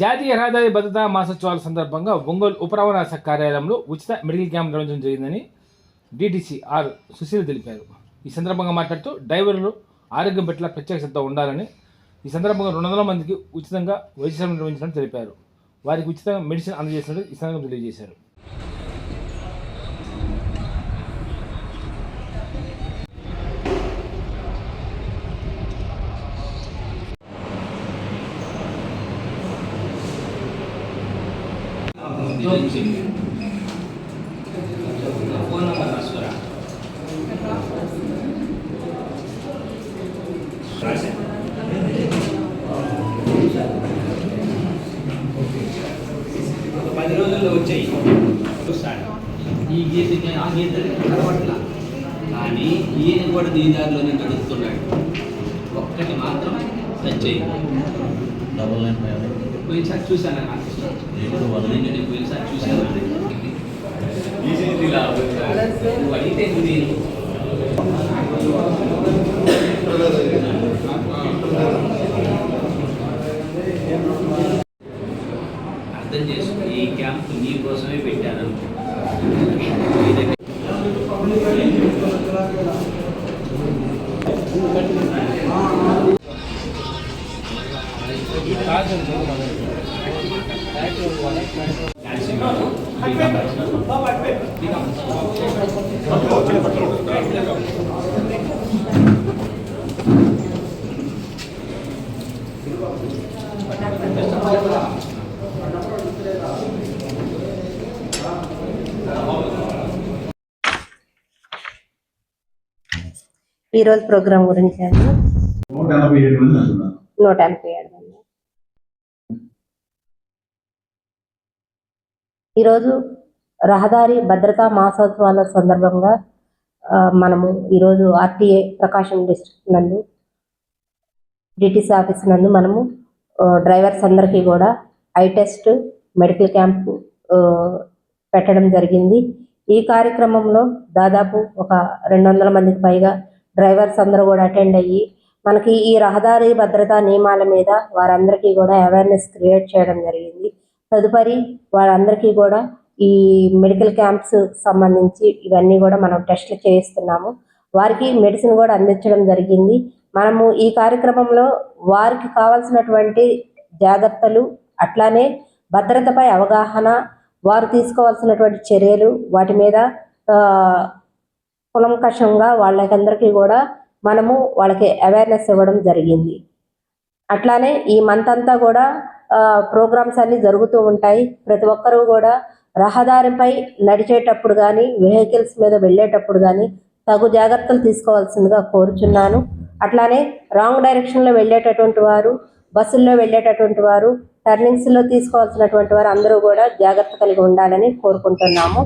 జాతీయ రహదారి భద్రతా మాసోత్సవాల సందర్భంగా ఒంగోలు ఉపరవాణా శాఖ కార్యాలయంలో ఉచిత మెడికల్ క్యాంప్ నిర్వహించడం జరిగిందని డీటీసీ ఆర్ సుశీల్ తెలిపారు. ఈ సందర్భంగా మాట్లాడుతూ డ్రైవర్లు ఆరోగ్యం పట్ల ప్రత్యేక శ్రద్ధ ఉండాలని ఈ సందర్భంగా రెండు వందల మందికి ఉచితంగా వైద్య సేవలు నిర్వహించడం తెలిపారు. వారికి ఉచితంగా మెడిసిన్ అందజేసినట్టు ఈ సందర్భంగా తెలియజేశారు. ఫోన్ నెంబర్ రాసుకురా పది రోజుల్లో వచ్చాయి చూస్తాడు ఈ గీతకి ఆ గీతకి కలవట్లా కానీ ఈయన కూడా దీని దారిలోనే నడుస్తున్నాడు ఒక్కటి మాత్రం టచ్ అయింది డబుల్ నైన్ ఫైవ్ నాకు చూశాను నువ్వు అడిగితే నువ్వు నేను అర్థం చేసుకో ఈ క్యాంప్ నీ కోసమే పెట్టాను నీ ఈ రోజు ప్రోగ్రామ్ గురించి అండి. నూట ఎనభై ఏడు మంది. అంటున్నారు నూట ఎనభై ఏడు మంది ఈరోజు రహదారి భద్రతా మాసోత్సవాల సందర్భంగా మనము ఈరోజు ఆర్టీఏ ప్రకాశం డిస్ట్రిక్ట్ నందు డిటిసి ఆఫీస్ నందు మనము డ్రైవర్స్ అందరికీ కూడా ఐ టెస్ట్ మెడికల్ క్యాంప్ పెట్టడం జరిగింది. ఈ కార్యక్రమంలో దాదాపు ఒక రెండు వందల మందికి పైగా డ్రైవర్స్ అందరూ కూడా అటెండ్ అయ్యి మనకి ఈ రహదారి భద్రతా నియమాల మీద వారందరికీ కూడా అవేర్నెస్ క్రియేట్ చేయడం జరిగింది. తదుపరి వారందరికీ కూడా ఈ మెడికల్ క్యాంప్స్ సంబంధించి ఇవన్నీ కూడా మనం టెస్ట్లు చేయిస్తున్నాము. వారికి మెడిసిన్ కూడా అందించడం జరిగింది. మనము ఈ కార్యక్రమంలో వారికి కావాల్సినటువంటి జాగ్రత్తలు అట్లానే భద్రతపై అవగాహన వారు తీసుకోవాల్సినటువంటి చర్యలు వాటి మీద కులంకషంగా వాళ్ళకందరికీ కూడా మనము వాళ్ళకి అవేర్నెస్ ఇవ్వడం జరిగింది. అట్లానే ఈ మంత్ అంతా కూడా ప్రోగ్రామ్స్ అన్నీ జరుగుతూ ఉంటాయి. ప్రతి ఒక్కరూ కూడా రహదారిపై నడిచేటప్పుడు కానీ వెహికల్స్ మీద వెళ్ళేటప్పుడు కానీ తగు జాగ్రత్తలు తీసుకోవాల్సిందిగా కోరుచున్నాను. అట్లానే రాంగ్ డైరెక్షన్లో వెళ్ళేటటువంటి వారు బస్సుల్లో వెళ్ళేటటువంటి వారు టర్నింగ్స్లో తీసుకోవాల్సినటువంటి వారు అందరూ కూడా జాగ్రత్త కలిగి ఉండాలని కోరుకుంటున్నాము.